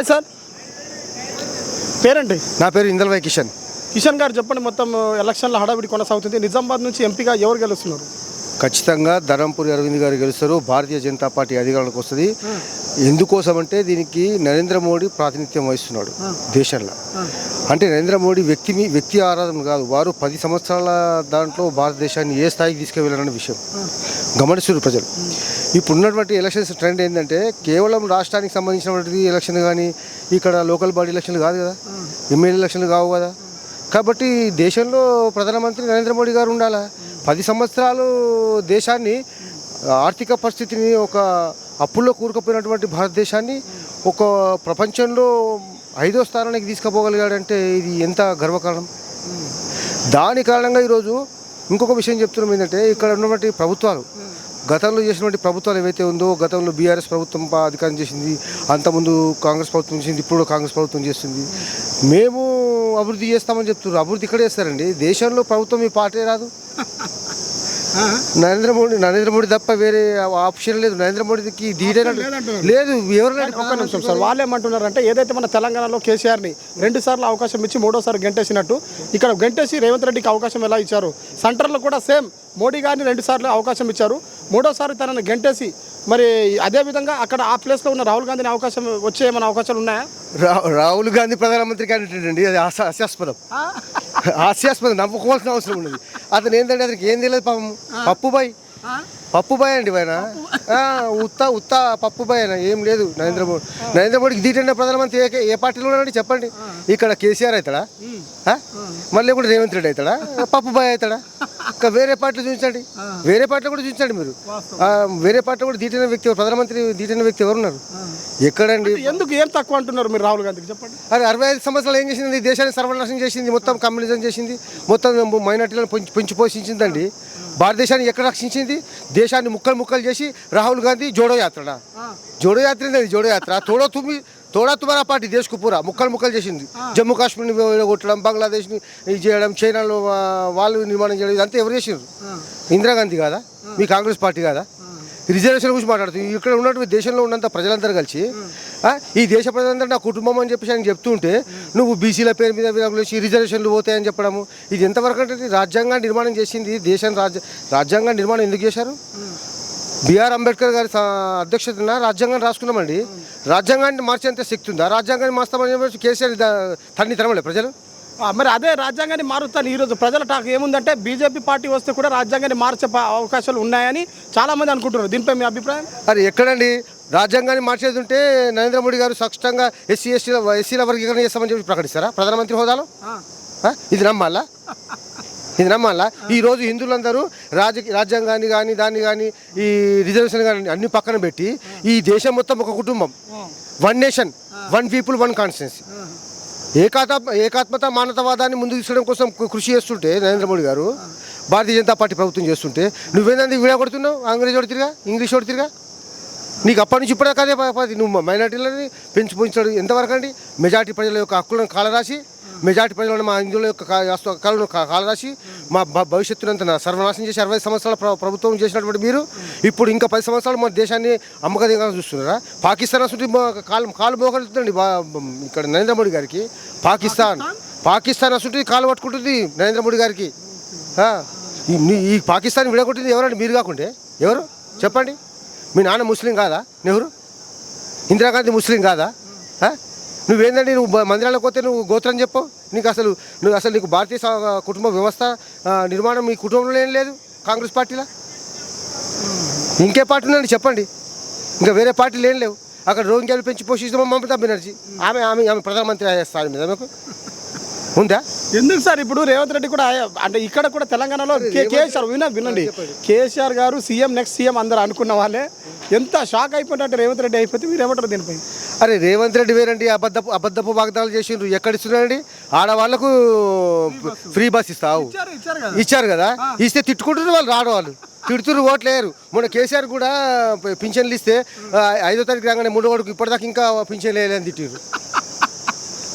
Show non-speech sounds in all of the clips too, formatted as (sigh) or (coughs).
Hi sir. పేరండి నా పేరు ఇందల్వై కిషన్. కిషన్ గారు చెప్పండి మొత్తం ఎలక్షన్ల హడావిడి కొనసాగుతుంది. నిజామాబాద్ నుంచి ఎంపీగా ఎవరు గెలుస్తున్నారు? ఖచ్చితంగా ధరంపూరి అరవింద్ గారు గెలుస్తారు. భారతీయ జనతా పార్టీ అధికారంలోకి వస్తుంది. ఎందుకోసం అంటే దీనికి నరేంద్ర మోడీ ప్రాతినిధ్యం వహిస్తున్నాడు దేశంలో. అంటే నరేంద్ర మోడీ వ్యక్తి వ్యక్తి ఆరాధన కాదు. వారు పది సంవత్సరాల దాంట్లో భారతదేశాన్ని ఏ స్థాయికి తీసుకువెళ్ళాలన్న విషయం. గమనిస్తున్నారు ప్రజలు. ఇప్పుడు ఉన్నటువంటి ఎలక్షన్స్ ట్రెండ్ ఏంటంటే కేవలం రాష్ట్రానికి సంబంధించినటువంటి ఎలక్షన్ కానీ ఇక్కడ లోకల్ బాడీ ఎలక్షన్లు కాదు కదా. ఎమ్మెల్యే ఎలక్షన్లు కావు కదా. కాబట్టి దేశంలో ప్రధానమంత్రి నరేంద్ర మోడీ గారు ఉండాలా? పది సంవత్సరాలు దేశాన్ని ఆర్థిక పరిస్థితిని ఒక అప్పుల్లో కూరుకుపోయినటువంటి భారతదేశాన్ని ఒక ప్రపంచంలో ఐదో స్థానానికి తీసుకుపోగలిగాడంటే ఇది ఎంత గర్వకారణం? దాని కారణంగా ఈరోజు ఇంకొక విషయం చెప్తున్నాం ఏంటంటే ఇక్కడ ఉన్నటువంటి ప్రభుత్వాలు గతంలో చేసినటువంటి ప్రభుత్వాలు ఏవైతే ఉందో గతంలో బీఆర్ఎస్ ప్రభుత్వం అధికారం చేసింది అంతకుముందు కాంగ్రెస్ ప్రభుత్వం చేసింది ఇప్పుడు కాంగ్రెస్ ప్రభుత్వం చేస్తుంది. మేము అభివృద్ధి చేస్తామని చెప్తున్నారు. అభివృద్ధి ఇక్కడ చేస్తారండి. దేశంలో ప్రభుత్వం ఈ పార్టీ రాదు. నరేంద్ర మోడీ నరేంద్ర మోడీ తప్ప వేరే ఆప్షన్ లేదు. నరేంద్ర మోడీకి డీటెయిల్. లేదు ఎవరు ఒక్క నిమిషం సార్ వాళ్ళు ఏమంటున్నారంటే ఏదైతే మన తెలంగాణలో కేసీఆర్ని రెండు సార్లు అవకాశం ఇచ్చి మూడోసారి గెంటేసినట్టు ఇక్కడ గెంటేసి రేవంత్ రెడ్డికి అవకాశం ఎలా ఇచ్చారు? సెంటర్లో కూడా సేమ్ మోడీ గారిని రెండు సార్లు అవకాశం ఇచ్చారు. మూడోసారి తనని గెంటేసి మరి అదే విధంగా అక్కడ ఆ ప్లేస్లో ఉన్న రాహుల్ గాంధీని అవకాశం వచ్చే ఏమైనా అవకాశాలు ఉన్నాయా? రాహుల్ గాంధీ ప్రధానమంత్రి క్యాండిడేట్ అండి. అది హాస్య- హాస్యాస్పదం. హాస్యాస్పదం. నవ్వుకోవాల్సిన అవసరం ఉన్నది. అతను ఏంటంటే అతనికి ఏం తెలియదు పాపం. పప్పుబాయ్. పప్పుబాయ్ అండి ఆయన ఆ, ఉత్త ఉత్త పప్పుబాయ్ ఆయన ఏం లేదు నరేంద్ర మోడీ నరేంద్ర మోడీకి దీటండి ప్రధానమంత్రి ఏ ఏ పార్టీలో ఉన్నాడు చెప్పండి. ఇక్కడ కేసీఆర్ అవుతాడా? మళ్ళీ కూడా రేవంత్ రెడ్డి అవుతాడా? పప్పుబాయ్ అవుతాడా? ఇంకా వేరే పార్టీలు చూపించండి. వేరే పార్టీలో కూడా చూపించండి మీరు. వేరే పార్టీలో కూడా దీటైన వ్యక్తి? ప్రధానమంత్రి దీటైన వ్యక్తి ఎవరున్నారు? ఎక్కడండి? ఎందుకు ఏం తక్కువ అంటున్నారు మీరు రాహుల్ గాంధీకి చెప్పండి? అరే అరవై ఐదు సంవత్సరాలు ఏం చేసింది? దేశాన్ని సర్వనాశనం చేసింది మొత్తం కమ్యూనిజం చేసింది మొత్తం మైనార్టీలను పెంచి పెంచి పోషించిందండి. భారతదేశాన్ని ఎక్కడ రక్షించింది? దేశాన్ని ముక్కలు ముక్కలు చేసి రాహుల్ గాంధీ జోడో యాత్రనా? జోడో యాత్ర జోడో యాత్ర. తోడో తుమ్మి తోడా తుమారా పార్టీ దేశకు పూరా? ముక్కలు ముక్కలు చేసింది. జమ్మూ కాశ్మీర్ని కొట్టడం బంగ్లాదేశ్ని ఇది చేయడం చైనాలో వాళ్ళు నిర్మాణం చేయడం ఇదంతా ఎవరు చేసిండ్రు ఇందిరాగాంధీ కాదా? మీ కాంగ్రెస్ పార్టీ కాదా? రిజర్వేషన్ గురించి మాట్లాడుతూ ఇక్కడ ఉన్నటువంటి దేశంలో ఉన్నంత ప్రజలందరూ కలిసి ఈ దేశ ప్రజలందరూ నా కుటుంబం అని చెప్పేసి ఆయన చెప్తుంటే నువ్వు బీసీల పేరు మీద విరాగులేసి రిజర్వేషన్లు పోతాయని చెప్పడము. ఇది ఎంతవరకు అంటే రాజ్యాంగాన్ని నిర్మాణం చేసింది దేశం రాజ్య రాజ్యాంగ నిర్మాణం ఎందుకు చేశారు? బిఆర్ అంబేద్కర్ గారి అధ్యక్షతన రాజ్యాంగాన్ని రాసుకున్నామండి. రాజ్యాంగాన్ని మార్చేంత శక్తి ఉందా? రాజ్యాంగాన్ని మార్చామని చెప్పేసి కేసీఆర్ తన్ని తరమలే ప్రజలు? మరి అదే రాజ్యాంగాన్ని మారుతాను ఈరోజు ప్రజల టాక్ ఏముందంటే బీజేపీ పార్టీ వస్తే కూడా రాజ్యాంగాన్ని మార్చే అవకాశాలు ఉన్నాయని చాలా మంది అనుకుంటున్నారు. దీనిపై మీ అభిప్రాయం? అది ఎక్కడండి? రాజ్యాంగాన్ని మార్చేది ఉంటే నరేంద్ర మోడీ గారు స్పష్టంగా ఎస్సీ ఎస్టీల ఎస్సీల వర్గీకరణ చేస్తామని చెప్పి ప్రకటిస్తారా? ప్రధానమంత్రి హోదాలో? ఇది నమ్మాలా? ఇది నమ్మాలా? ఈ రోజు హిందువులందరూ రాజ రాజ్యాంగాన్ని కానీ దాన్ని కానీ ఈ రిజర్వేషన్ కానీ అన్ని పక్కన పెట్టి ఈ దేశం మొత్తం ఒక కుటుంబం. One nation one people one constituency. ఏకాత ఏకాత్మత మానవతావాదాన్ని ముందు తీసుకోవడం కోసం కృషి చేస్తుంటే నరేంద్ర మోడీ గారు భారతీయ జనతా పార్టీ ప్రభుత్వం చేస్తుంటే నువ్వేందండి వీడియో కొడుతున్నావు? అంగ్రేజ్ కొడుతురుగా ఇంగ్లీష్ కొడుతురుగా తిరిగా నీకు అప్పటి నుంచి ఇప్పుడే కదే నువ్వు మైనార్టీలని పెంచి పెంచడం ఎంతవరకు అండి మెజార్టీ ప్రజల యొక్క హక్కులను కాలరాసి మెజార్టీ ప్రజలను మా హిందువుల యొక్క కా- హస్తు- హక్కులను కా- కాలరాసి మా భవిష్యత్తునంత నా సర్వనాశనం చేసి అరవై సంవత్సరాల ప్ర- ప్రభుత్వం చేసినటువంటి మీరు ఇప్పుడు ఇంకా పది సంవత్సరాలు మన దేశాన్ని అమ్మకదంగా చూస్తున్నారా? పాకిస్తాన్ అసలు కాలు కాలు మోకలుతుందండి బా- ఇక్కడ నరేంద్ర మోడీ గారికి. పాకిస్తాన్. పాకిస్తాన్? అసలు కాలు పట్టుకుంటుంది నరేంద్ర మోడీ గారికి. ఈ పాకిస్తాన్ విడగొట్టింది ఎవరండి? మీరు కాకుంటే. ఎవరు? చెప్పండి. మీ నాన్న ముస్లిం కాదా? నెహ్రూ? ఇందిరాగాంధీ ముస్లిం కాదా? నువ్వేందండి? నువ్వు మందిరాలకు పోతే నువ్వు గోత్రం చెప్పు. నీకు అసలు నువ్వు అసలు నీకు భారతీయ కుటుంబ వ్యవస్థ నిర్మాణం మీ కుటుంబంలో ఏం లేదు? కాంగ్రెస్ పార్టీలో? ఇంకే పార్టీ ఉందండి చెప్పండి. ఇంకా వేరే పార్టీలు ఏం లేవు. అక్కడ రోహింగ్యాలు పెంచి పోషిస్తామో మమతా బెనర్జీ. ఆమె ఆమె ఆమె ప్రధానమంత్రి అయ్యే స్థాయి మీద ఆమెకు ఉందా? ఎందుకు సార్ ఇప్పుడు రేవంత్ రెడ్డి కూడా అంటే ఇక్కడ కూడా తెలంగాణలో కేసీఆర్ విన వినండి. కేసీఆర్ గారు సీఎం నెక్స్ట్ సీఎం అందరు అనుకున్న వాళ్ళే. ఎంత షాక్ అయిపోయినట్టు రేవంత్ రెడ్డి అయిపోతే మీరు ఏమంటారు దీనిపై? అరే రేవంత్ రెడ్డి వేరండి అబద్ధపు అబద్ధపు వాగ్దానాలు చేసిండ్రు. ఎక్కడ ఇస్తున్నారండి ఆడవాళ్ళకు ఫ్రీ బస్ ఇస్తావు. ఇచ్చారు కదా. ఇస్తే తిట్టుకుంటున్నారు వాళ్ళు రాడవాళ్ళు తిడుతున్నారు ఓట్లేరు మొన్న కేసీఆర్ కూడా పింఛన్లు ఇస్తే ఐదో తారీఖు రాగానే మూడో వాడికి ఇప్పటిదాకా ఇంకా పింఛన్ వేయలేని తిట్టిరు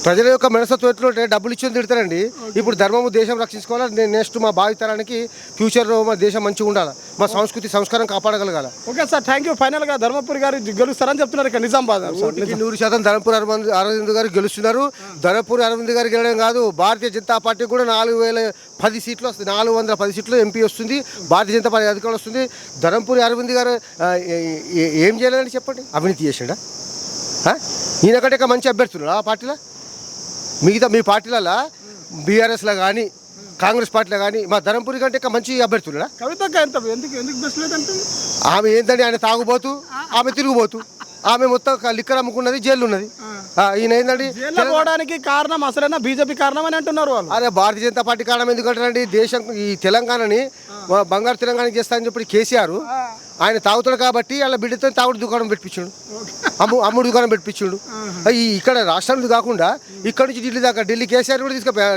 ప్రజల యొక్క మనస్తత్వం ఎట్లుంటే డబ్బులు ఇచ్చి తిడతారండి. ఇప్పుడు ధర్మము దేశం రక్షించుకోవాలి? నే- నెక్స్ట్ మా భావితరానికి ఫ్యూచర్లో మా దేశం మంచిగా ఉండాలి? మా సంస్కృతి సంస్కారం కాపాడగలగాలి? ఓకే సార్ థ్యాంక్ యూ ఫైనల్గా ధర్మపురి గారు గెలుస్తారని చెప్తున్నారు ఇక్కడ నిజామాబాద్ నూరు శాతం ధనపూర్ అరవింద్ అరవింద్ గారు గెలుస్తున్నారు. ధనపూర్ అరవింద్ గారు గెలవడం కాదు భారతీయ జనతా పార్టీ కూడా నాలుగు వేల పది సీట్లు వస్తుంది. నాలుగు వందల పది సీట్లు ఎంపీ వస్తుంది. భారతీయ జనతా పార్టీ అధికారం వస్తుంది. ధనంపూరి అరవింద్ గారు ఏ- చేయాలని చెప్పండి? అవినీతి చేసిండా? ఆ? ఈయన కంటే ఇంకా మంచి అభ్యర్థులు ఆ పార్టీలో? మిగతా మీ పార్టీలలో బీఆర్ఎస్లో కానీ కాంగ్రెస్ పార్టీలో కానీ మా ధనంపూరి కంటే ఇంకా మంచి ఎందుకు ఎందుకు బెస్ట్ లేదంటే? ఆమె ఏంటంటే ఆయన తాగుబోతు ఆమె తిరుగుబోతు. ఆమె మొత్తం లిక్కర్ అమ్ముకున్నది జైలు ఉన్నది ఈయన ఏంటంటే పోవడానికి కారణం అసలైనా బీజేపీ కారణం అని అంటున్నారు వాళ్ళు. అరే భారతీయ జనతా పార్టీ కారణం ఎందుకంటారండి దేశం ఈ తెలంగాణని బంగారు తెలంగాణ చేస్తానని చెప్పి కేసీఆర్ ఆయన తాగుతాడు కాబట్టి వాళ్ళ బిడ్డతో తాగుడు దుకాణం పెట్టించాడు. అమ్ము అమ్ముడు దుకాణం పెట్టించాడు. ఇక్కడ రాష్ట్రానికి కాకుండా ఇక్కడ నుంచి ఢిల్లీ దాకా ఢిల్లీ కేసీఆర్ కూడా తీసుకుపోయి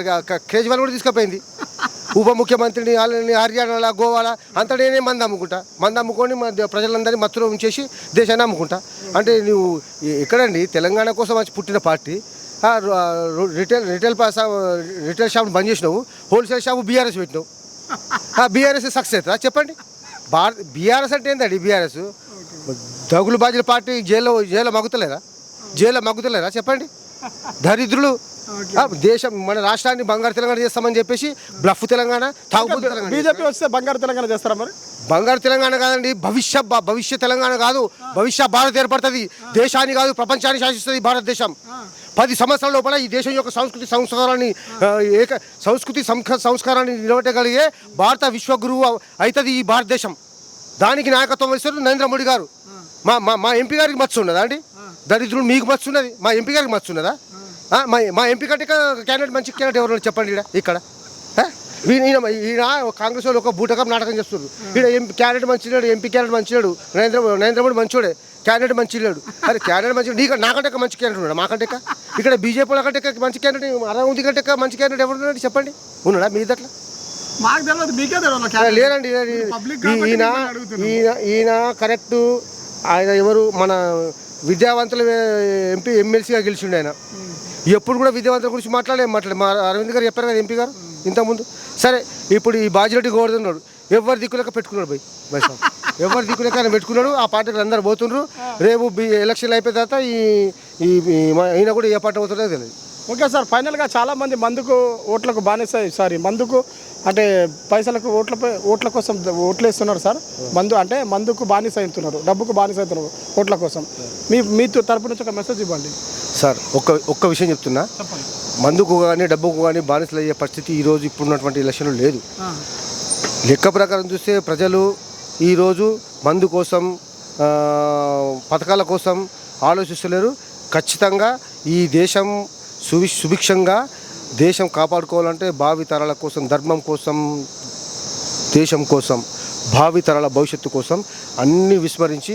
కేజ్రీవాల్ కూడా తీసుకుపోయింది. ఉప ముఖ్యమంత్రిని వాళ్ళని హర్యానాలో గోవాలో అంతా నేనే మంది అమ్ముకుంటా. మంది అమ్ముకొని మా ప్రజలందరినీ మత్తులో ఉంచేసి దేశాన్ని అమ్ముకుంటా అంటే నువ్వు ఎక్కడండి? తెలంగాణ కోసం వచ్చి పుట్టిన party. Retail retail pass retail shop బంద్ చేసినావు. హోల్సేల్ షాప్ బీఆర్ఎస్ పెట్టినావు. ఆ బీఆర్ఎస్ సక్సెస్ అవుతుందా? చెప్పండి. భారత్ బీఆర్ఎస్ అంటే ఏంటండి బీఆర్ఎస్? దగులు బాజుల పార్టీ జైల్లో జైల్లో మగ్గుతలేదా? జైల్లో మగ్గుతలేదా? చెప్పండి. దరిద్రులు దేశం మన రాష్ట్రాన్ని బంగారు తెలంగాణ చేస్తామని చెప్పేసి బ్లఫ్ తెలంగాణ తాగుబోతు తెలంగాణ బీజేపీ వస్తే బంగారు తెలంగాణ చేస్తారా మరి? బంగారు తెలంగాణ కాదండి భవిష్య భవిష్య తెలంగాణ కాదు భవిష్య భారత్ ఏర్పడుతుంది. దేశాన్ని కాదు ప్రపంచాన్ని శాసిస్తుంది భారతదేశం పది సంవత్సరాల లోపల ఈ దేశం యొక్క సంస్కృతి సంస్కారాన్ని ఏక సంస్కృతి సంస్కారాన్ని నిలబెట్టగలిగే భారత విశ్వగురువు అవుతుంది ఈ భారతదేశం దానికి నాయకత్వం వహిస్తారు నరేంద్ర మోడీ గారు. మా మా మా ఎంపీ గారికి మచ్చు ఉన్నదా అండి? దరిద్రుడు మీకు మచ్చు ఉన్నది? మా ఎంపీ గారికి మచ్చు ఉన్నదా? ఆ, మా మా ఎంపీ కంటే క్యాండిడేట్ మంచి క్యాండిడేట్ ఎవరు చెప్పండి ఇక్కడ. ఆ? ఈయన ఈయన- కాంగ్రెస్ వాళ్ళు ఒక బూటకం నాటకం చేస్తున్నారు. ఈడ ఎంపీ క్యాండిడేట్ మంచిలేడు ఎంపీ క్యాండిడేట్ మంచిలేడు నరేంద్ర నరేంద్ర మోడీ మంచోడే క్యాండిడేట్ మంచిలేడు. అరే క్యాండిడేట్ మంచి నీకు నాకంటే మంచి క్యాండిడేట్ ఉన్నాడు? మాకంటే ఇంకా? ఇక్కడ బీజేపీ వాళ్ళ కంటే మంచి క్యాండిడేట్ అరవై కంటే మంచి క్యాండిడేట్ ఎవరు ఉన్నాడు చెప్పండి. ఉన్నాడా మీ దట్లా లేరండి ఈయన-. ఈయన ఈయన కరెక్ట్ ఆయన ఎవరు? మన విద్యావంతుల ఎంపీ ఎమ్మెల్సీగా గెలిచిండు ఆయన. ఎప్పుడు కూడా విద్యావంతుల గురించి మాట్లాడే మాట్లాడే మా అరవింద్ గారు చెప్పారు కదా ఎంపీ గారు ఇంతకుముందు. సరే ఇప్పుడు ఈ బాజిరెడ్డి గోవర్ధన్నాడు ఎవరు దిక్కులేక పెట్టుకున్నాడు పోయి బయట ఎవరు దిక్కులేక ఆయన పెట్టుకున్నాడు ఆ పార్టీకి అందరు పోతుండ్రు. రేపు బి- ఎలక్షన్లు అయిపోయిన తర్వాత ఈ ఈ ఈయన కూడా ఏ పార్టీ అవుతుందో తెలియదు. ఓకే సార్ ఫైనల్గా చాలామంది మందుకు ఓట్లకు బానిస సారీ మందుకు అంటే పైసలకు ఓట్లపై ఓట్ల కోసం ఓట్లు వేస్తున్నారు సార్. మందు అంటే మందుకు బానిస అవుతున్నారు డబ్బుకు బానిస అవుతున్నారు ఓట్ల కోసం. మీ మీ తరపు నుంచి ఒక మెసేజ్ ఇవ్వండి. సార్ ఒక్క ఒక్క విషయం చెప్తున్నా. మందుకు కానీ డబ్బుకు కానీ బానిసలు అయ్యే పరిస్థితి ఈరోజు ఇప్పుడున్నటువంటి ఎలక్షన్లు లేదు. లెక్క ప్రకారం చూస్తే ప్రజలు ఈరోజు మందు కోసం పథకాల కోసం ఆలోచిస్తలేరు. ఖచ్చితంగా ఈ దేశం సువి సుభిక్షంగా దేశం కాపాడుకోవాలంటే భావి తరాల కోసం ధర్మం కోసం దేశం కోసం భావి తరాల భవిష్యత్తు కోసం అన్ని విస్మరించి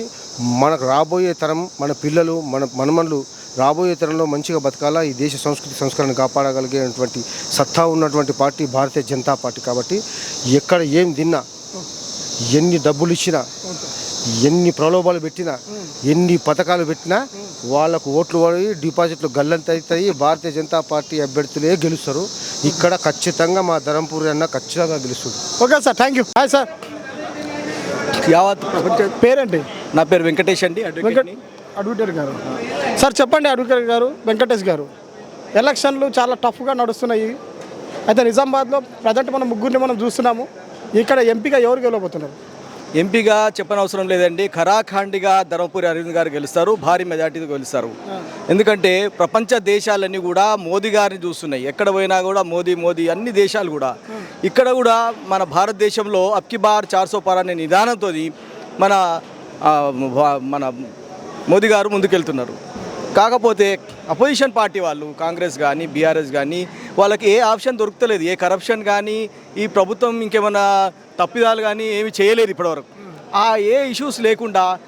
మనకు రాబోయే తరం మన పిల్లలు మన మనమన్లు రాబోయే తరంలో మంచిగా బతకాలా? ఈ దేశ సంస్కృతి సంస్కరణ కాపాడగలిగేటువంటి సత్తా ఉన్నటువంటి పార్టీ భారతీయ జనతా పార్టీ కాబట్టి ఎక్కడ ఏం తిన్నా ఎన్ని డబ్బులు ఇచ్చినా ఎన్ని ప్రలోభాలు పెట్టినా ఎన్ని పథకాలు పెట్టినా వాళ్ళకు ఓట్లు పడి డిపాజిట్లు గల్లంత అవుతాయి భారతీయ జనతా పార్టీ అభ్యర్థులే గెలుస్తారు. ఇక్కడ ఖచ్చితంగా మా ధరంపూరి అన్న ఖచ్చితంగా గెలుస్తుంది okay sir thank you hi sir యావత్ పేరేంటి నా పేరు వెంకటేష్ అండి అడ్వకేట్ గారు. సార్ చెప్పండి అడ్వకేట్ గారు వెంకటేష్ గారు. ఎలక్షన్లు చాలా టఫ్గా నడుస్తున్నాయి. అయితే నిజామాబాద్లో ప్రజెంట్ మనం ముగ్గురిని మనం చూస్తున్నాము. ఇక్కడ ఎంపీగా ఎవరు గెలవబోతున్నారు? ఎంపీగా చెప్పనవసరం లేదండి. ఖరాఖండిగా ధర్మపురి అరవింద్ గారు గెలుస్తారు. భారీ మెజార్టీతో గెలుస్తారు. ఎందుకంటే ప్రపంచ దేశాలన్నీ కూడా మోదీ గారిని చూస్తున్నాయి. ఎక్కడ పోయినా కూడా మోదీ మోదీ అన్ని దేశాలు కూడా. ఇక్కడ కూడా మన భారతదేశంలో అప్కి బార్ చార్సో పార్ అనే నిదానంతో మన మన మోదీ గారు ముందుకెళ్తున్నారు. కాకపోతే అపోజిషన్ పార్టీ వాళ్ళు కాంగ్రెస్ కానీ బీఆర్ఎస్ కానీ వాళ్ళకి ఏ ఆప్షన్ దొరుకుతలేదు. ఏ కరప్షన్ కానీ ఈ ప్రభుత్వం ఇంకేమైనా తప్పిదాలు కానీ ఏమి చేయలేదు ఇప్పటివరకు. ఆ ఏ ఇష్యూస్ లేకుండా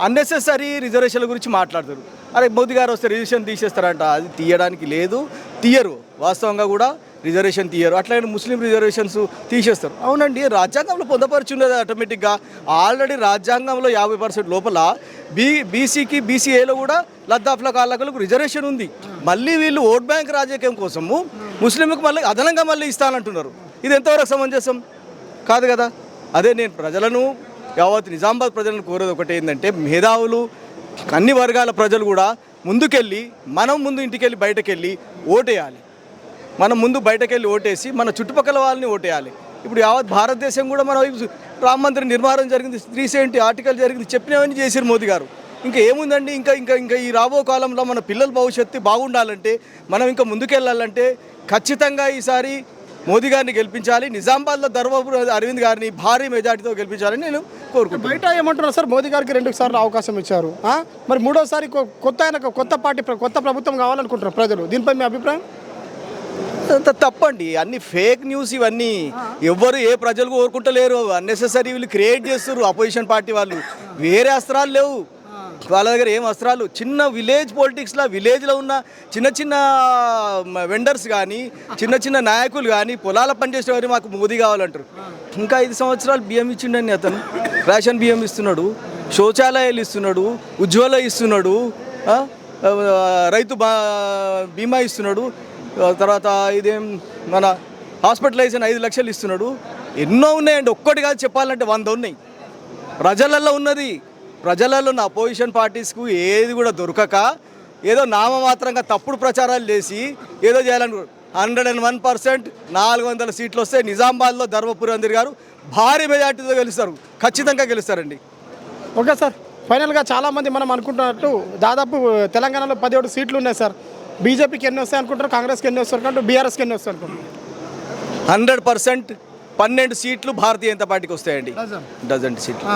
అన్నెసెసరీ రిజర్వేషన్ల గురించి మాట్లాడతారు అరే మోదీ గారు వస్తే రిజర్వేషన్ తీసేస్తారంట. అది తీయడానికి లేదు. తీయరు. వాస్తవంగా కూడా రిజర్వేషన్ తీయరు. అట్లాగే ముస్లిం రిజర్వేషన్స్ తీసేస్తారు. అవునండి రాజ్యాంగంలో పొందపరుచున్నది ఆటోమేటిక్గా ఆల్రెడీ రాజ్యాంగంలో యాభై పర్సెంట్ లోపల బీ బీసీకి బీసీఏలో కూడా లద్దాఫ్ల కాళ్ళకు రిజర్వేషన్ ఉంది. మళ్ళీ వీళ్ళు ఓట్ బ్యాంక్ రాజకీయం కోసము ముస్లింలకు మళ్ళీ అదనంగా మళ్ళీ ఇస్తానంటున్నారు. ఇది ఎంతవరకు సమంజసం? కాదు కదా. అదే నేను ప్రజలను యావత్ నిజామాబాద్ ప్రజలను కోరేది ఒకటి ఏంటంటే మేధావులు అన్ని వర్గాల ప్రజలు కూడా ముందుకెళ్ళి మనం ముందు ఇంటికెళ్ళి బయటకెళ్ళి ఓటేయాలి. మనం ముందు బయటకెళ్ళి ఓటేసి మన చుట్టుపక్కల వాళ్ళని ఓటేయాలి. ఇప్పుడు యావత్ భారతదేశం కూడా మన రామ మందిర నిర్మాణం జరిగింది త్రీ సెవెంటీ ఆర్టికల్ జరిగింది చెప్పినవన్నీ చేశారు మోదీ గారు. ఇంకా ఏముందండి? ఇంకా ఇంకా ఇంకా ఈ రాబో కాలంలో మన పిల్లల భవిష్యత్తు బాగుండాలంటే మనం ఇంకా ముందుకెళ్ళాలంటే ఖచ్చితంగా ఈసారి మోదీ గారిని గెలిపించాలి నిజామాబాద్లో ధర్మపుర అరవింద్ గారిని భారీ మెజార్టీతో గెలిపించాలని నేను కోరుకుంటున్నాను బయట ఏమంటున్నారు సార్? మోదీ గారికి రెండు సార్లు అవకాశం ఇచ్చారు. మరి మూడోసారి కొత్త ఆయన కొత్త పార్టీ ప్ర- కొత్త ప్రభుత్వం కావాలనుకుంటున్నారు ప్రజలు. దీనిపై మీ అభిప్రాయం? తప్పండి. అన్ని ఫేక్ న్యూస్ ఇవన్నీ ఎవ్వరు ఏ ప్రజలు కోరుకుంటలేరు. అన్నెసెసరీ వీళ్ళు క్రియేట్ చేస్తారు అపోజిషన్ పార్టీ వాళ్ళు. వేరే అస్త్రాలు లేవు. వాళ్ళ దగ్గర ఏం అస్త్రాలు? చిన్న విలేజ్ పాలిటిక్స్లో విలేజ్లో ఉన్న చిన్న చిన్న వెండర్స్ కానీ చిన్న చిన్న నాయకులు కానీ పొలాల పనిచేసే వారు మాకు మోదీ కావాలంటారు. ఇంకా ఐదు సంవత్సరాలు బియ్యం ఇచ్చిండని అతను. రేషన్ బియ్యం ఇస్తున్నాడు. శౌచాలయాలు ఇస్తున్నాడు. ఉజ్వల ఇస్తున్నాడు. రైతు బీమా ఇస్తున్నాడు. తర్వాత ఇదేం మన హాస్పిటలైజేషన్ ఐదు లక్షలు ఇస్తున్నాడు. ఎన్నో ఉన్నాయండి ఒక్కటి కాదు చెప్పాలంటే వంద ఉన్నాయి. ప్రజలలో ఉన్నది ప్రజలలో ఉన్న అపోజిషన్ పార్టీస్కు ఏది కూడా దొరకక ఏదో నామమాత్రంగా తప్పుడు ప్రచారాలు చేసి ఏదో చేయాలని హండ్రెడ్ అండ్ వన్ పర్సెంట్ నాలుగు వందల సీట్లు వస్తే నిజామాబాద్లో ధర్మపురి అందరి గారు భారీ మెజార్టీతో గెలుస్తారు ఖచ్చితంగా గెలుస్తారండి. ఓకే సార్ ఫైనల్గా చాలామంది మనం అనుకుంటున్నట్టు దాదాపు తెలంగాణలో పదిహేడు సీట్లు ఉన్నాయి సార్. బీజేపీకి ఎన్ని వస్తాయి అనుకుంటారు? కాంగ్రెస్కి ఎన్ని వస్తారు అనుకుంటారు? బీఆర్ఎస్కి ఎన్ని వస్తాయి అనుకుంటారు? హండ్రెడ్ పర్సెంట్ పన్నెండు సీట్లు భారతీయ జనతా పార్టీకి వస్తాయండి. డజన్. సీట్లు.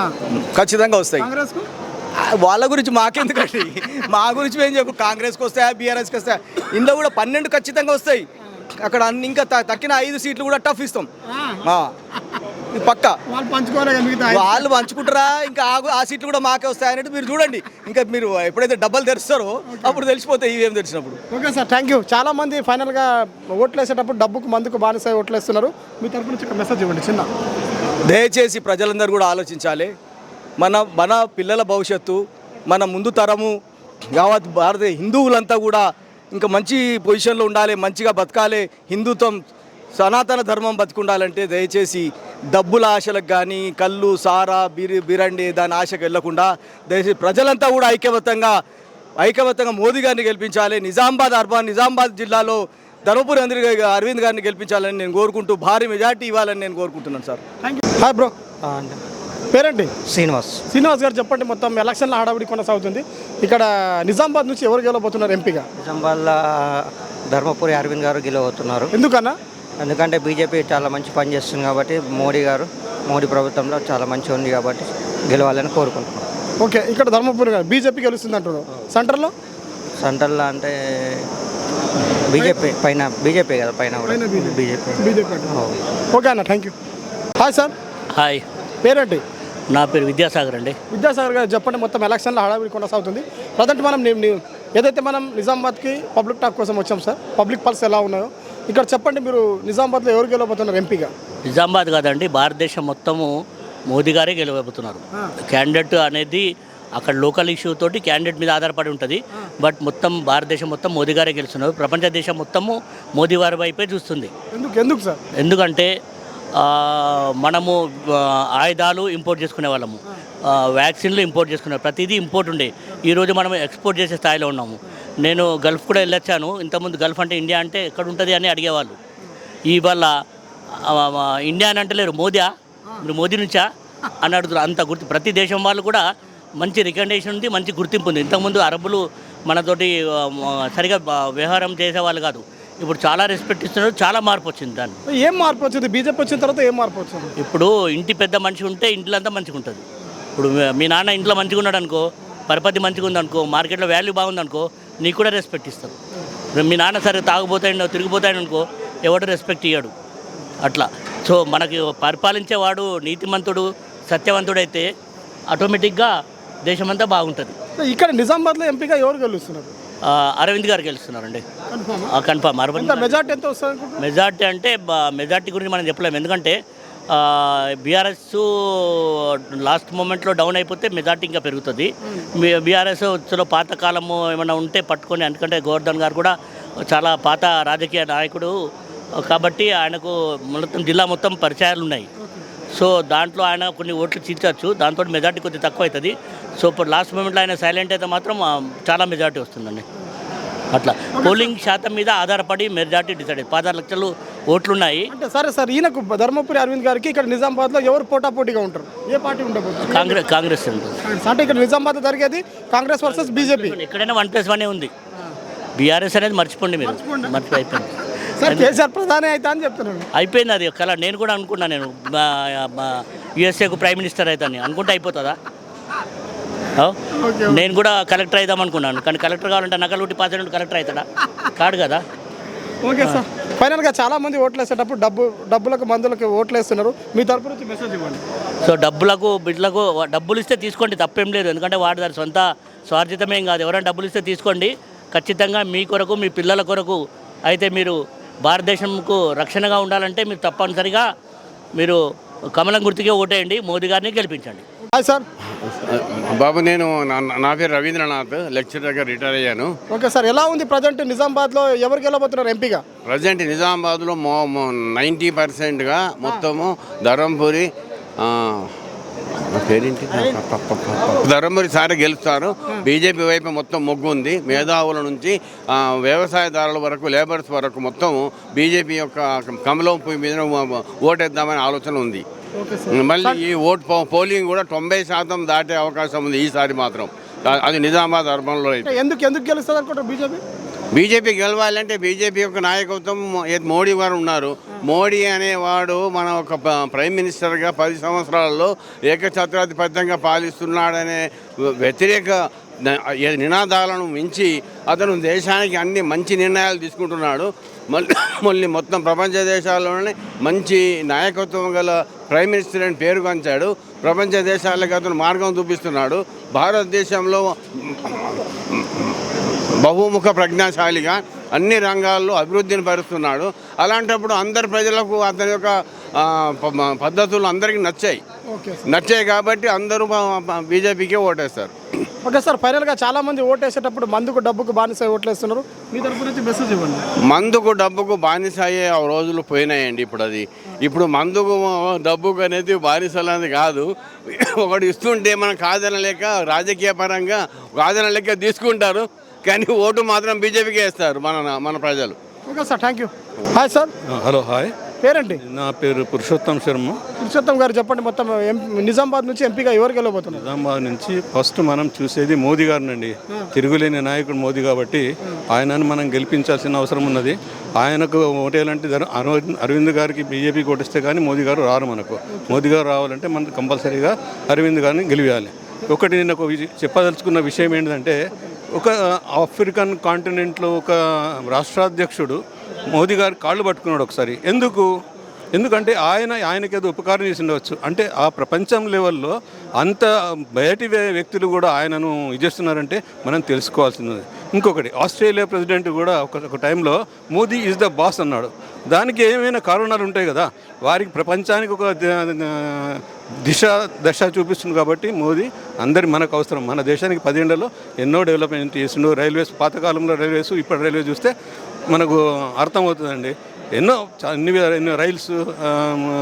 ఖచ్చితంగా వస్తాయి. వాళ్ళ గురించి మాకెందుకండి? మా గురించి మేము చెప్పు. కాంగ్రెస్కి వస్తాయా? బీఆర్ఎస్కి వస్తాయా? ఇందులో కూడా పన్నెండు ఖచ్చితంగా వస్తాయి. అక్కడ అన్ని ఇంకా తక్కిన ఐదు సీట్లు కూడా టఫ్ ఇస్తాం. ఇది పక్క. వాళ్ళు పంచుకోవాలి మిగతా వాళ్ళు పంచుకుంటారా? ఇంకా ఆ ఆ సీట్లు కూడా మాకే వస్తాయి అన్నట్టు మీరు చూడండి. ఇంకా మీరు ఎప్పుడైతే డబ్బలు తెరుస్తారో అప్పుడు తెలిసిపోతాయి ఇవేం తెలిసినప్పుడు ఓకే సార్ థ్యాంక్ యూ చాలా మంది ఫైనల్గా ఓట్లు వేసేటప్పుడు డబ్బుకు మందుకు బానిస ఓట్లు వేస్తున్నారు. మీ తరపు నుంచి ఒక మెసేజ్ ఇవ్వండి చిన్న. దయచేసి ప్రజలందరూ కూడా ఆలోచించాలి. మన మన పిల్లల భవిష్యత్తు మన ముందు తరము యావత్ భారతీయ హిందువులంతా కూడా ఇంకా మంచి పొజిషన్లో ఉండాలి మంచిగా బతకాలి హిందుత్వం సనాతన ధర్మం బతికుండాలంటే దయచేసి డబ్బుల ఆశలకు కానీ కళ్ళు సారా బిరి బిరండి దాని ఆశకు వెళ్ళకుండా దయచేసి ప్రజలంతా కూడా ఐక్యమత్యంగా ఐకమత్యంగా మోదీ గారిని గెలిపించాలి నిజామాబాద్ అర్బన్ నిజామాబాద్ జిల్లాలో ధర్మపురి అందరి అరవింద్ గారిని గెలిపించాలని నేను కోరుకుంటూ భారీ మెజార్టీ ఇవ్వాలని నేను కోరుకుంటున్నాను sir. Thank you hi bro పేరేంటి? శ్రీనివాస్. శ్రీనివాస్ గారు చెప్పండి మొత్తం ఎలక్షన్ల హడావిడి కొనసాగుతుంది. ఇక్కడ నిజామాబాద్ నుంచి ఎవరు గెలవబోతున్నారు ఎంపీగా? నిజామాబాద్లో ధర్మపురి అరవింద్ గారు గెలవబోతున్నారు. ఎందుకన్నా? ఎందుకంటే బీజేపీ చాలా మంచి పని చేస్తుంది కాబట్టి మోడీ గారు మోడీ ప్రభుత్వంలో చాలా మంచి ఉంది కాబట్టి గెలవాలని కోరుకుంటున్నాం. ఓకే ఇక్కడ ధర్మపురి గారు బీజేపీ గెలుస్తుంది అంటున్నారు. సెంటర్లో? సెంట్రల్లో అంటే బీజేపీ పైన బీజేపీ కదా పైన కూడా పైన BJP. బీజేపీ. బీజేపీ ఓకే అన్న thank you hi sir hi పేరేంటి? నా పేరు విద్యాసాగర్ అండి. విద్యాసాగర్ గారు చెప్పండి మొత్తం ఎలక్షన్ల హడావిడి కొనసాగుతుంది. ప్రజెంట్ మనం ఏదైతే మనం నిజామాబాద్కి పబ్లిక్ టాక్ కోసం వచ్చాం సార్ పబ్లిక్ పల్స్ ఎలా ఉన్నాయో ఇక్కడ చెప్పండి మీరు నిజామాబాద్లో ఎవరు గెలవబోతున్నారు ఎంపీగా? నిజామాబాద్ కాదండి భారతదేశం మొత్తము మోదీ గారే గెలవబోతున్నారు. క్యాండిడేట్ అనేది అక్కడ లోకల్ ఇష్యూ తోటి క్యాండిడేట్ మీద ఆధారపడి ఉంటుంది. బట్ మొత్తం భారతదేశం మొత్తం మోదీ గారే గెలుస్తున్నారు. ప్రపంచ దేశం మొత్తము మోదీ వారి వైపే చూస్తుంది. ఎందుకు ఎందుకు సార్? ఎందుకంటే మనము ఆయుధాలు ఇంపోర్ట్ చేసుకునే వాళ్ళము. వ్యాక్సిన్లు ఇంపోర్ట్ చేసుకునే ప్రతిదీ ఇంపోర్ట్ ఉండే. ఈరోజు మనం ఎక్స్పోర్ట్ చేసే స్థాయిలో ఉన్నాము. నేను గల్ఫ్ కూడా వెళ్ళొచ్చాను. ఇంతకుముందు గల్ఫ్ అంటే ఇండియా అంటే ఎక్కడ ఉంటుంది అని అడిగేవాళ్ళు. ఇవాళ ఇండియా అని అంటలేరు మోదీయా మీరు మోదీ నుంచా? అని అడుగుతారు అంత గుర్తు ప్రతి దేశం వాళ్ళు కూడా మంచి రికమెండేషన్ ఉంది మంచి గుర్తింపు ఉంది. ఇంతకుముందు అరబులు మనతోటి సరిగా వ్యవహారం చేసేవాళ్ళు కాదు. ఇప్పుడు చాలా రెస్పెక్ట్ ఇస్తున్నారు చాలా మార్పు వచ్చింది దాన్ని ఏం మార్పు వచ్చింది? బీజేపీ వచ్చిన తర్వాత ఏం మార్పు వచ్చింది? ఇప్పుడు ఇంటి పెద్ద మనిషి ఉంటే ఇంట్లో అంతా మంచిగా ఉంటుంది ఇప్పుడు మీ- మీ నాన్న ఇంట్లో మంచిగా ఉన్నాడు అనుకో పరపతి మంచిగా ఉంది అనుకో మార్కెట్లో వాల్యూ బాగుంది అనుకో నీకు కూడా రెస్పెక్ట్ ఇస్తారు మీ నాన్న సరే తాగుపోతాడు తిరిగిపోతాడు అనుకో ఎవడు రెస్పెక్ట్ ఇయ్యడు. అట్లా. సో మనకి పరిపాలించేవాడు నీతిమంతుడు సత్యవంతుడైతే ఆటోమేటిక్గా దేశమంతా బాగుంటుంది. ఇక్కడ నిజామాబాద్లో ఎంపీగా ఎవరు గెలుస్తున్నారు? అరవింద్ గారు గెలుస్తున్నారండి. కన్ఫామ్ అరవింద్ మెజార్టీ ఎంత వస్తుంది? మెజార్టీ అంటే మెజార్టీ గురించి మనం చెప్పలేము. ఎందుకంటే బీఆర్ఎస్ లాస్ట్ మూమెంట్లో డౌన్ అయిపోతే మెజార్టీ ఇంకా పెరుగుతుంది. బీఆర్ఎస్ వచ్చలో పాత కాలము ఏమైనా ఉంటే పట్టుకొని ఎందుకంటే గోవర్ధన్ గారు కూడా చాలా పాత రాజకీయ నాయకుడు. కాబట్టి ఆయనకు మొత్తం జిల్లా మొత్తం పరిచయాలు ఉన్నాయి. సో దాంట్లో ఆయన కొన్ని ఓట్లు చీల్చచ్చు. దాంతో మెజార్టీ కొద్దిగా తక్కువ అవుతుంది సో ఇప్పుడు లాస్ట్ మూమెంట్లో ఆయన సైలెంట్ అయితే మాత్రం చాలా మెజార్టీ వస్తుందండి. అట్లా. పోలింగ్ శాతం మీద ఆధారపడి మెజార్టీ డిసైడ్ పదహారు లక్షలు ఓట్లున్నాయి. అంటే సరే సార్ ఈయనకు ధర్మపురి అరవింద్ గారికి ఇక్కడ నిజామాబాద్లో ఎవరు పోటాపోటీగా ఉంటారు? ఏ పార్టీ ఉండబోతుంది? కాంగ్రెస్ కాంగ్రెస్. ఉంటుంది అంటే ఇక్కడ నిజామాబాద్ జరిగేది కాంగ్రెస్ వర్సెస్ బీజేపీ. ఎక్కడైనా వన్ ప్లస్ వన్ ఉంది. బీఆర్ఎస్ అనేది మర్చిపోండి మీరు. మర్చిపోయి అయిపోయింది. సార్ కేసీఆర్ ప్రధాని అవుతా అని చెప్తున్నాను. అయిపోయింది అది కల నేను కూడా అనుకున్నా నేను. యుఎస్ఏకు ప్రైమ్ మినిస్టర్ అవుతాను అనుకుంటే అయిపోతుందా? నేను కూడా కలెక్టర్ అవుదాం అనుకున్నాను. కానీ కలెక్టర్ కావాలంటే నకలుటి పాత్ర కలెక్టర్ అవుతాడా? కాడు కదా? Okay sir. ఫైనల్గా చాలా మంది ఓట్లు వేసేటప్పుడు డబ్బు డబ్బులకు మందులకు ఓట్లు వేస్తున్నారు. మీ తరపు నుంచి మెసేజ్ ఇవ్వండి. సో డబ్బులకు బిడ్డలకు డబ్బులు ఇస్తే తీసుకోండి తప్పేం లేదు. ఎందుకంటే వాడు దాని సొంత స్వార్జితమేం కాదు. ఎవరైనా డబ్బులు ఇస్తే తీసుకోండి. ఖచ్చితంగా మీ కొరకు మీ పిల్లల కొరకు అయితే మీరు భారతదేశంకు రక్షణగా ఉండాలంటే మీరు తప్పనిసరిగా మీరు కమలం గుర్తుకే ఓటేయండి. మోదీ గారిని గెలిపించండి. Hi sir. బాబు నేను నా- పేరు రవీంద్రనాథ్ లెక్చరర్గా రిటైర్ అయ్యాను. ఓకే సార్ ఎలా ఉంది ప్రజెంట్ నిజామాబాద్లో? ఎవరు గెలబోతున్నారు ఎంపీగా? ప్రజెంట్ నిజామాబాద్లో మో నైంటీ పర్సెంట్గా మొత్తము ధర్మపురి పేరేంటి? ధర్మపురి సారి గెలుస్తారు. బీజేపీ వైపు మొత్తం మొగ్గు ఉంది. మేధావుల నుంచి వ్యవసాయదారుల వరకు లేబర్స్ వరకు మొత్తం బీజేపీ యొక్క కమలం మీద ఓటేద్దామనే ఆలోచన ఉంది. మళ్ళీ ఈ ఓట్ పోలింగ్ కూడా తొంభై శాతం దాటే అవకాశం ఉంది ఈసారి మాత్రం. అది నిజామాబాద్ అర్బన్లో అయితే. ఎందుకు ఎందుకు గెలుస్తుంది అనుకుంటారు బీజేపీ? బీజేపీ గెలవాలంటే బీజేపీ యొక్క నాయకత్వం మోడీ గారు ఉన్నారు. మోడీ అనేవాడు మన ఒక ప్రైమ్ మినిస్టర్గా పది సంవత్సరాల్లో ఏకఛత్రాధిపత్యంగా పాలిస్తున్నాడనే వ్యతిరేక నినాదాలను మించి అతను దేశానికి అన్ని మంచి నిర్ణయాలు తీసుకుంటున్నాడు. (coughs) మళ్ళీ మొత్తం ప్రపంచ దేశాల్లోనే మంచి నాయకత్వం గల ప్రైమ్ మినిస్టర్ అని పేరుగాంచాడు ప్రపంచ దేశాలకు అతను మార్గం చూపిస్తున్నాడు. భారతదేశంలో బహుముఖ ప్రజ్ఞాశాలిగా అన్ని రంగాల్లో అభివృద్ధిని పరుస్తున్నాడు. అలాంటప్పుడు అందరి ప్రజలకు అతని యొక్క పద్ధతులు అందరికీ నచ్చాయి. ఓకే నచ్చాయి కాబట్టి అందరూ బీజేపీకే ఓటేస్తారు. ఓకే సార్ ఫైనల్గా చాలా మంది ఓటు వేసేటప్పుడు మందుకు డబ్బుకు బానిస ఓట్లు వేస్తున్నారు మీ తరపు నుంచి మెసేజ్ ఇవ్వండి. మందుకు డబ్బుకు బానిస అయ్యే ఆ రోజులు పోయినాయండి ఇప్పుడు అది ఇప్పుడు మందుకు డబ్బుకు అనేది బానిసలు అనేది కాదు. ఒకటి ఇస్తుంటే మనం కాదనలేక రాజకీయ పరంగా కాదనలేక తీసుకుంటారు. కానీ ఓటు మాత్రం బీజేపీకి వేస్తారు మన మన ప్రజలు. Okay sir thank you hi sir. Hello hi. పేరేంటి? నా పేరు పురుషోత్తం శర్మ. పురుషోత్తం గారు చెప్పండి మొత్తం నిజామాబాద్ నుంచి ఎంపీగా ఎవరు గెలవబోతున్నారు? నిజామాబాద్ నుంచి ఫస్ట్ మనం చూసేది మోదీ గారినండి. తిరుగులేని నాయకుడు మోదీ కాబట్టి ఆయనను మనం గెలిపించాల్సిన అవసరం ఉన్నది. ఆయనకు ఓటేయాలంటే అరవింద్ గారికి బీజేపీకి ఓటిస్తే కానీ మోదీ గారు రారు మనకు. మోదీ గారు రావాలంటే మనం కంపల్సరీగా అరవింద్ గారిని గెలివేయాలి. ఒకటి నేను చెప్పదలుచుకున్న విషయం ఏంటంటే ఒక ఆఫ్రికన్ కాంటినెంట్లో ఒక రాష్ట్రాధ్యక్షుడు మోదీ గారు కాళ్ళు పట్టుకున్నాడు ఒకసారి. ఎందుకు? ఎందుకంటే ఆయన ఆయనకి ఏదో ఉపకారం చేసి ఉండవచ్చు. అంటే ఆ ప్రపంచం లెవెల్లో అంత బయటి వ్యక్తులు కూడా ఆయనను ఇది చేస్తున్నారంటే మనం తెలుసుకోవాల్సింది. ఇంకొకటి ఆస్ట్రేలియా ప్రెసిడెంట్ కూడా ఒక ఒక టైంలో మోదీ ఈజ్ ద బాస్ అన్నాడు. దానికి ఏమైనా కారణాలు ఉంటాయి కదా? వారికి ప్రపంచానికి ఒక దిశ దశ చూపిస్తుంది కాబట్టి మోదీ అందరి మనకు అవసరం. మన దేశానికి పదేళ్ళలో ఎన్నో డెవలప్మెంట్ చేసిండు. రైల్వేస్ పాతకాలంలో రైల్వేస్ ఇప్పుడు రైల్వే చూస్తే మనకు అర్థమవుతుందండి. ఎన్నో విధ- ఎన్నో రైల్స్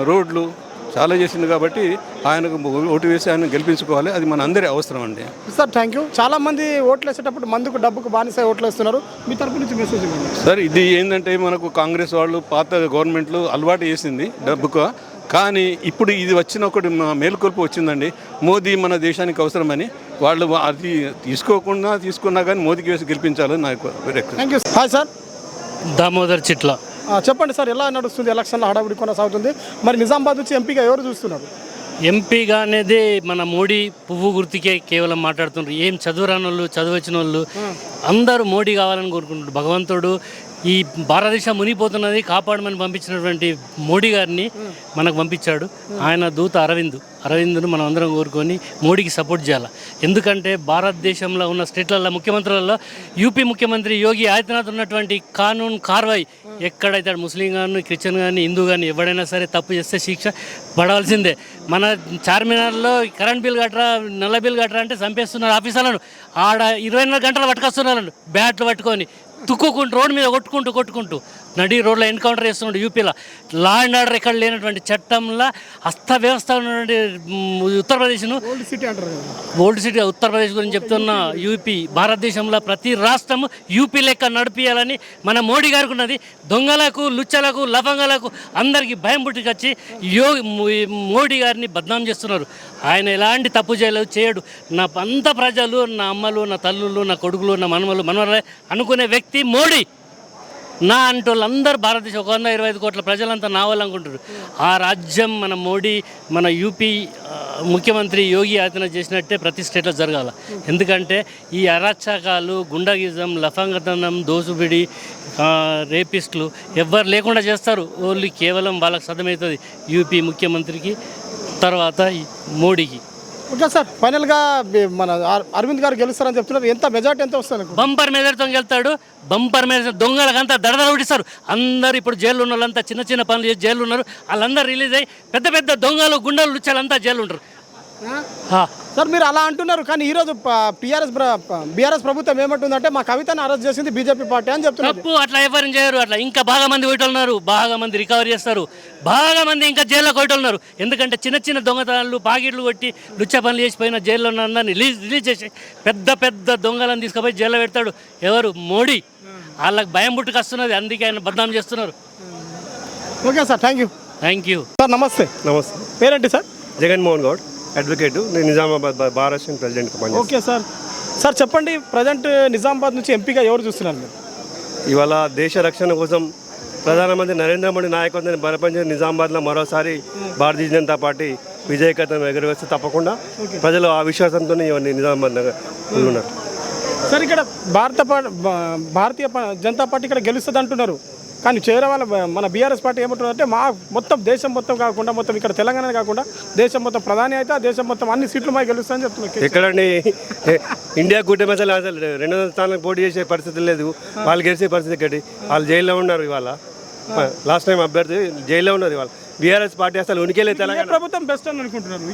రోడ్లు చాలా చేసింది కాబట్టి ఆయనకు ఓటు వేసి ఆయన గెలిపించుకోవాలి. అది మన అందరి అవసరం అండి. సార్ థ్యాంక్ యూ చాలా మంది ఓట్లు వేసేటప్పుడు మందుకు డబ్బుకు బానిస ఓట్లు వేస్తున్నారు. మీ తరపు నుంచి మెసేజ్ ఇవ్వండి. సార్ ఇది ఏంటంటే మనకు కాంగ్రెస్ వాళ్ళు పాత గవర్నమెంట్లు అలవాటు చేసింది డబ్బుకు. కానీ ఇప్పుడు ఇది వచ్చిన ఒకటి మేలుకొల్పు వచ్చిందండి. మోదీ మన దేశానికి అవసరమని వాళ్ళు అది తీసుకోకుండా తీసుకున్నా కానీ మోదీకి వేసి గెలిపించాలని నాకు request thank you hi sir Damodar Chitla. చెప్పండి సార్ ఎలా నడుస్తుంది ఎలక్షన్లో హడావిడి కొనసాగుతుంది? మరి నిజామాబాద్ నుంచి ఎంపీగా ఎవరు చూస్తున్నారు? ఎంపీగా అనేది మన మోడీ పువ్వు గుర్తుకే కేవలం మాట్లాడుతున్నారు ఏం చదువురాని వాళ్ళు చదువచ్చిన వాళ్ళు అందరూ మోడీ కావాలని కోరుకుంటున్నారు. భగవంతుడు ఈ భారతదేశం మునిగిపోతున్నది కాపాడమని పంపించినటువంటి మోడీ గారిని మనకు పంపించాడు. ఆయన దూత అరవింద్. అరవింద్ను మనం అందరం కోరుకొని మోడీకి సపోర్ట్ చేయాలి? ఎందుకంటే భారతదేశంలో ఉన్న స్టేట్లలో ముఖ్యమంత్రులలో యూపీ ముఖ్యమంత్రి యోగి ఆదిత్యనాథ్ ఉన్నటువంటి కానూన్ కార్వాయి ఎక్కడైతే ముస్లిం కానీ క్రిస్టియన్ కానీ హిందూ కానీ ఎవడైనా సరే తప్పు చేస్తే శిక్ష పడవలసిందే. మన చార్మినార్లో కరెంట్ బిల్ కట్టరా నల్ల బిల్ కట్టరా అంటే చంపేస్తున్నారు ఆఫీసర్లను. ఆడ ఇరవై నాలుగు గంటలు పట్టుకొస్తున్నారు బ్యాట్లు పట్టుకొని తుక్కుంటూ రోడ్డు మీద కొట్టుకుంటూ కొట్టుకుంటూ నడి రోడ్లో ఎన్కౌంటర్ చేస్తున్నాడు యూపీలో. లా అండ్ ఆర్డర్ ఎక్కడ లేనటువంటి చట్టంలో అస్త వ్యవస్థ ఉన్నటువంటి ఉత్తరప్రదేశ్ను. ఓల్డ్ సిటీ అంటారు ఓల్డ్ సిటీ ఉత్తరప్రదేశ్ గురించి చెప్తున్న యూపీ భారతదేశంలో ప్రతి రాష్ట్రం యూపీ లెక్క నడిపియాలని మన మోడీ గారికి ఉన్నది. దొంగలకు లుచ్చలకు లఫంగలకు అందరికీ భయం పుట్టుకొచ్చి యో మోడీ గారిని బద్నాం చేస్తున్నారు. ఆయన ఎలాంటి తప్పు చేయలేదు చేయడు. నా అంత ప్రజలు నా అమ్మలు నా తల్లులు నా కొడుకులు నా మనమలు మనవలే అనుకునే వ్యక్తి మోడీ. నా అంటోళ్ళందరూ భారతదేశం ఒక వంద ఇరవై ఐదు కోట్ల ప్రజలంతా నా వాళ్ళు అనుకుంటారు. ఆ రాజ్యం మన మోడీ మన యూపీ ముఖ్యమంత్రి యోగి ఆదిత్యనాథ్ చేసినట్టే ప్రతి స్టేట్లో జరగాల. ఎందుకంటే ఈ అరాచకాలు గుండాగిజం లఫంగతనం దోసుబిడి రేపిస్టులు ఎవ్వరు లేకుండా చేస్తారు. ఓన్లీ కేవలం వాళ్ళకి సదమవుతుంది యూపీ ముఖ్యమంత్రికి తర్వాత మోడీకి. Okay sir. ఫైనల్గా మన అరవింద్ గారు గెలుస్తారని చెప్తున్నారు. ఎంత మెజార్టీ ఎంత వస్తుంది బంపర్ మెజార్టీతో వెళ్తాడు బంపర్ మెజార్ దొంగలకంతా దడదడ ఉడిస్తారు అందరు ఇప్పుడు జైలు ఉన్న వాళ్ళంతా చిన్న చిన్న పనులు చేసి జైలు ఉన్నారు. వాళ్ళందరూ రిలీజ్ అయ్యి పెద్ద పెద్ద దొంగలు గుండెలు లుచ్చాలంతా జైలు ఉంటారు. సార్ మీరు అలా అంటున్నారు కానీ ఈరోజు టీఆర్ఎస్ బీఆర్ఎస్ ప్రభుత్వం ఏమంటుందంటే మా కవితను అరెస్ట్ చేసింది బీజేపీ పార్టీ అని చెప్తున్నారు. తప్పు అట్లా ఎవరిని చేయరు అట్లా. ఇంకా బాగా మంది కొట్టున్నారు బాగా మంది రికవర్ చేస్తారు బాగా మంది ఇంకా జైల్లో కొట్టున్నారు ఎందుకంటే చిన్న చిన్న దొంగతనాలు పాకెట్లు కొట్టి లుచ్చ పనులు చేసిపోయిన జైల్లో ఉన్న అందరిని రిలీజ్ రిలీజ్ చేసి పెద్ద పెద్ద దొంగలను తీసుకుపోయి జైల్లో పెడతాడు. ఎవరు? మోడీ. వాళ్ళకి భయం పుట్టుకొస్తున్నది అందుకే ఆయన బద్నాం చేస్తున్నారు. Okay sir thank you thank you sir నమస్తే. నమస్తే. పేరేంటి సార్? జగన్మోహన్ గౌడ్. అడ్వకేట్ నేను Nizamabad bar association president okay sir. Sir చెప్పండి ప్రజెంట్ నిజామాబాద్ నుంచి ఎంపీగా ఎవరు చూస్తున్నారు మీరు? ఇవాళ దేశ రక్షణ కోసం ప్రధానమంత్రి నరేంద్ర మోడీ నాయకత్వాన్ని బలపరిచిన నిజామాబాద్లో మరోసారి భారతీయ జనతా పార్టీ విజయకథను ఎగురవేస్తే తప్పకుండా ప్రజలు ఆ విశ్వాసంతో ఇవన్నీ నిజామాబాద్ నగర్ ఉన్నారు. సార్ ఇక్కడ భారత భారతీయ జనతా పార్టీ ఇక్కడ గెలుస్తుంది అంటున్నారు కానీ చేరే వాళ్ళ మన బీఆర్ఎస్ పార్టీ ఏమంటున్నారు అంటే మా మొత్తం దేశం మొత్తం కాకుండా మొత్తం ఇక్కడ తెలంగాణ కాకుండా దేశం మొత్తం ప్రధాని అయితే ఆ దేశం మొత్తం అన్ని సీట్లు మాకు గెలుస్తాయని చెప్తున్నారు ఎక్కడండి? ఇండియా కూటమి అసలు అసలు రెండు వందల స్థానాలకు పోటీ చేసే పరిస్థితి లేదు. వాళ్ళు గెలిచే పరిస్థితి ఎక్కడి? వాళ్ళు జైల్లో ఉన్నారు ఇవాళ. లాస్ట్ టైం అభ్యర్థి జైల్లో ఉన్నారు ఇవాళ. బీఆర్ఎస్ పార్టీ అసలు ఉనికేలే తెలంగాణ. ప్రభుత్వం బెస్ట్ అని అనుకుంటున్నారు.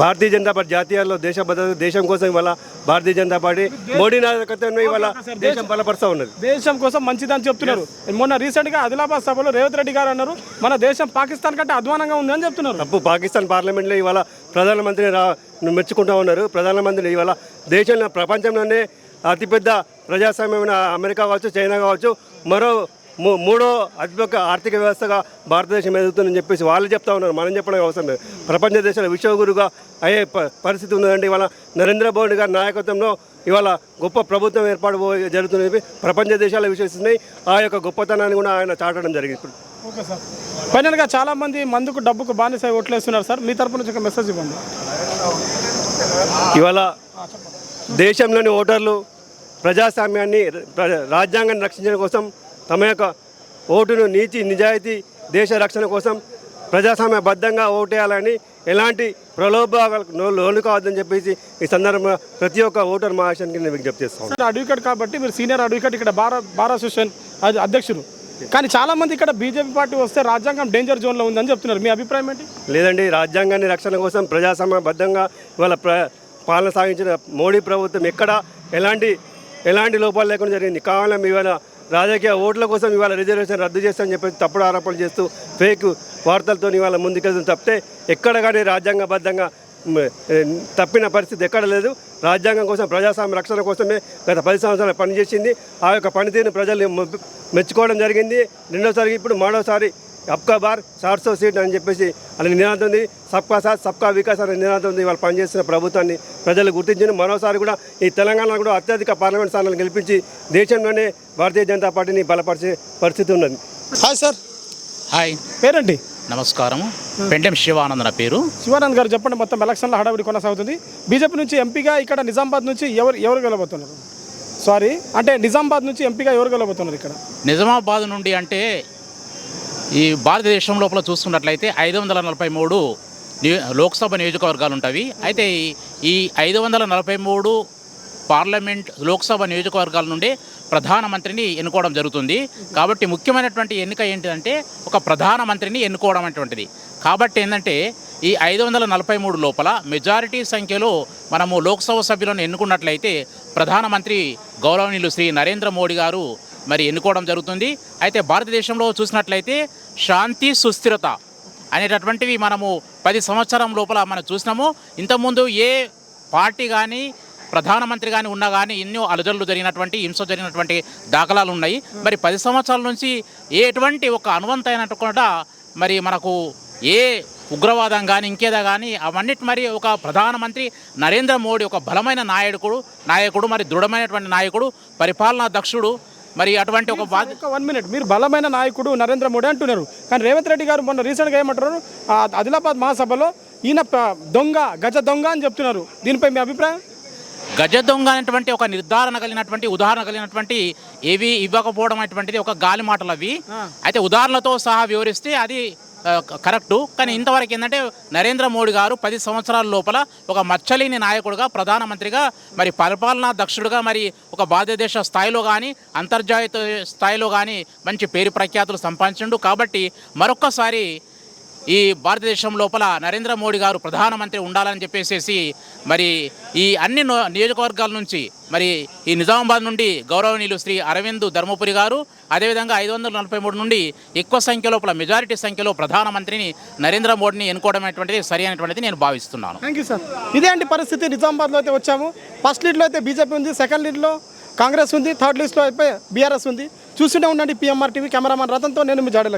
భారతీయ జనతా పార్టీ జాతీయాల్లో దేశ భద్రత దేశం కోసం ఇవాళ భారతీయ జనతా పార్టీ మోడీ నాయకత్వంలో ఇవాళ దేశం బలపరుస్తూ ఉన్నది. దేశం కోసం మంచిదని చెప్తున్నారు. మొన్న రీసెంట్గా ఆదిలాబాద్ సభలో రేవంత్ రెడ్డి గారు అన్నారు మన దేశం పాకిస్తాన్ కంటే అధ్వానంగా ఉంది అని చెప్తున్నారు. తప్పు. పాకిస్తాన్ పార్లమెంట్లో ఇవాళ ప్రధానమంత్రి రా మెచ్చుకుంటూ ఉన్నారు. ప్రధానమంత్రి ఇవాళ దేశంలో ప్రపంచంలోనే అతిపెద్ద ప్రజాస్వామ్యమైన అమెరికా కావచ్చు చైనా కావచ్చు మరో మూడో అతిపెద్ద ఆర్థిక వ్యవస్థగా భారతదేశం ఎదుగుతుందని చెప్పేసి వాళ్ళు చెప్తా ఉన్నారు. మనం చెప్పడం అవసరం లేదు. ప్రపంచ దేశాల విశ్వగురుగా అయ్యే ప- పరిస్థితి ఉన్నదంటే ఇవాళ నరేంద్ర మోడీ గారి నాయకత్వంలో ఇవాళ గొప్ప ప్రభుత్వం ఏర్పాటు జరుగుతున్నది ప్రపంచ దేశాలు విశ్వసిస్తున్నాయి. ఆ యొక్క గొప్పతనాన్ని కూడా ఆయన చాటడం జరిగింది ఇప్పుడు. Okay sir. ఫైనల్గా చాలా మంది మందుకు డబ్బుకు బానిస ఓట్లేస్తున్నారు సార్. మీ తరపు నుంచి ఒక మెసేజ్ ఇవ్వండి. ఇవాళ దేశంలోని ఓటర్లు ప్రజాస్వామ్యాన్ని ప్ర- రాజ్యాంగాన్ని రక్షించడం కోసం తమ యొక్క ఓటును నీతి నిజాయితీ దేశ రక్షణ కోసం ప్రజాస్వామ్యబద్ధంగా ఓటేయాలని ఎలాంటి ప్రలోభాలకు లోను కావద్దని చెప్పేసి ఈ సందర్భంగా ప్రతి ఒక్క ఓటర్ మహాశయానికి నేను విజ్ఞప్తి చేస్తాను అడ్వకేట్ కాబట్టి మీరు సీనియర్ అడ్వకేట్ ఇక్కడ బార్ బార్ అసోసియేషన్ అధ్యక్షులు కానీ చాలా మంది ఇక్కడ బీజేపీ పార్టీ వస్తే రాజ్యాంగం డేంజర్ జోన్లో ఉందని చెప్తున్నారు. మీ అభిప్రాయం ఏంటి? లేదండి రాజ్యాంగాన్ని రక్షణ కోసం ప్రజాస్వామ్యబద్ధంగా ఇవాళ ప్ర పాలన సాగించిన మోడీ ప్రభుత్వం ఎక్కడ ఎలాంటి ఎలాంటి లోపాలు లేకుండా జరిగింది. కావాలని ఇవాళ రాజకీయ ఓట్ల కోసం ఇవాళ రిజర్వేషన్ రద్దు చేస్తామని చెప్పేసి తప్పుడు ఆరోపణలు చేస్తూ ఫేక్ వార్తలతో ఇవాళ ముందుకెళ్తుంది. తప్పితే ఎక్కడ కానీ రాజ్యాంగబద్ధంగా తప్పిన పరిస్థితి ఎక్కడ లేదు. రాజ్యాంగం కోసం ప్రజాస్వామ్య రక్షణ కోసమే గత పది సంవత్సరాలు పనిచేసింది. ఆ యొక్క పనితీరుని ప్రజలు మె- మెచ్చుకోవడం జరిగింది. రెండోసారి ఇప్పుడు మూడోసారి అబ్కా బార్ చార్సో సీట్ అని చెప్పేసి అని నినాదం ఉంది. సబ్కా సాత్ సబ్కా వికాస్ అనే నినాదం ఉంది. వాళ్ళు పనిచేస్తున్న ప్రభుత్వాన్ని ప్రజలు గుర్తించింది. మరోసారి కూడా ఈ తెలంగాణలో కూడా అత్యధిక పార్లమెంట్ స్థానాలు గెలిపించి దేశంలోనే భారతీయ జనతా పార్టీని బలపరిచే పరిస్థితి ఉన్నది. Hi sir. హాయ్. పేరేంటి? నమస్కారం. పెంటెం శివానంద్ నా పేరు. శివానంద్ గారు చెప్పండి మొత్తం ఎలక్షన్లో హడావిడి కొనసాగుతుంది. బీజేపీ నుంచి ఎంపీగా ఇక్కడ నిజామాబాద్ నుంచి ఎవరు ఎవరు గెలబోతున్నారు సారీ అంటే నిజామాబాద్ నుంచి ఎంపీగా ఎవరు గెలబోతున్నారు ఇక్కడ? నిజామాబాద్ నుండి అంటే ఈ భారతదేశం లోపల చూసుకున్నట్లయితే ఐదు వందల నలభై మూడు నియో- లోక్సభ నియోజకవర్గాలు ఉంటాయి. అయితే ఈ- ఈ ఐదు వందల నలభై మూడు పార్లమెంట్ లోక్సభ నియోజకవర్గాల నుండి ప్రధానమంత్రిని ఎన్నుకోవడం జరుగుతుంది. కాబట్టి ముఖ్యమైనటువంటి ఎన్నిక ఏంటంటే ఒక ప్రధానమంత్రిని ఎన్నుకోవడం అటువంటిది. కాబట్టి ఏంటంటే ఈ ఐదు వందల నలభై మూడు లోపల మెజారిటీ సంఖ్యలో మనము లోక్సభ సభ్యులను ఎన్నుకున్నట్లయితే ప్రధానమంత్రి గౌరవనీయులు శ్రీ నరేంద్ర మోడీ గారు మరి ఎన్నుకోవడం జరుగుతుంది. అయితే భారతదేశంలో చూసినట్లయితే శాంతి సుస్థిరత అనేటటువంటివి మనము పది సంవత్సరం లోపల మనం చూసినాము. ఇంతకుముందు ఏ పార్టీ కానీ ప్రధానమంత్రి కానీ ఉన్నా కానీ ఎన్నో అలజడులు జరిగినటువంటి హింస జరిగినటువంటి దాఖలాలు ఉన్నాయి. మరి పది సంవత్సరాల నుంచి ఎటువంటి ఒక అనువంతైనటువంటి మరి మనకు ఏ ఉగ్రవాదం కానీ ఇంకేదా కానీ అవన్నిటి మరి ఒక ప్రధానమంత్రి నరేంద్ర మోడీ ఒక బలమైన నాయకుడు నాయకుడు మరి దృఢమైనటువంటి నాయకుడు పరిపాలనా దక్షుడు మరి అటువంటి ఒక బాధ్య ఒక వన్ మినిట్ మీరు బలమైన నాయకుడు నరేంద్ర మోడీ అంటున్నారు. కానీ రేవంత్ రెడ్డి గారు మొన్న రీసెంట్గా ఏమంటారు ఆ ఆదిలాబాద్ మహాసభలో ఈయన దొంగ గజ దొంగ అని చెప్తున్నారు. దీనిపై మీ అభిప్రాయం? గజ దొంగ అనేటువంటి ఒక నిర్ధారణ కలిగినటువంటి ఉదాహరణ కలిగినటువంటి ఏవి ఇవ్వకపోవడం అటువంటిది ఒక గాలి మాటలు అవి అయితే ఉదాహరణలతో సహా వివరిస్తే అది కరెక్టు. కానీ ఇంతవరకు ఏంటంటే నరేంద్ర మోడీ గారు పది సంవత్సరాల లోపల ఒక మచ్చలేని నాయకుడుగా ప్రధానమంత్రిగా మరి పరిపాలనా దక్షుడుగా మరి ఒక భారతదేశ స్థాయిలో కానీ అంతర్జాతీయ స్థాయిలో కానీ మంచి పేరు ప్రఖ్యాతులు సంపాదించిండు. కాబట్టి మరొక్కసారి ఈ భారతదేశం లోపల నరేంద్ర మోడీ గారు ప్రధానమంత్రి ఉండాలని చెప్పేసి మరి ఈ అన్ని నో- నియోజకవర్గాల నుంచి మరి ఈ నిజామాబాద్ నుండి గౌరవనీయులు శ్రీ అరవింద్ ధర్మపురి గారు అదేవిధంగా ఐదు వందల నలభై మూడు నుండి ఎక్కువ సంఖ్య లోపల మెజారిటీ సంఖ్యలో ప్రధానమంత్రిని నరేంద్ర మోడీని ఎన్నుకోవడం అనేటువంటిది సరి అనేటువంటిది నేను భావిస్తున్నాను. థ్యాంక్ యూ సార్ ఇదే అండి పరిస్థితి. నిజామాబాద్లో అయితే వచ్చాము. ఫస్ట్ లీడ్లో అయితే బీజేపీ ఉంది. సెకండ్ లీడ్లో కాంగ్రెస్ ఉంది. థర్డ్ లిస్ట్లో అయితే బీఆర్ఎస్ ఉంది. చూస్తూనే ఉండండి. పిఎంఆర్ టీవీ కెమెరామాన్ రతన్తో నేను మీ జాడలక్ష్మి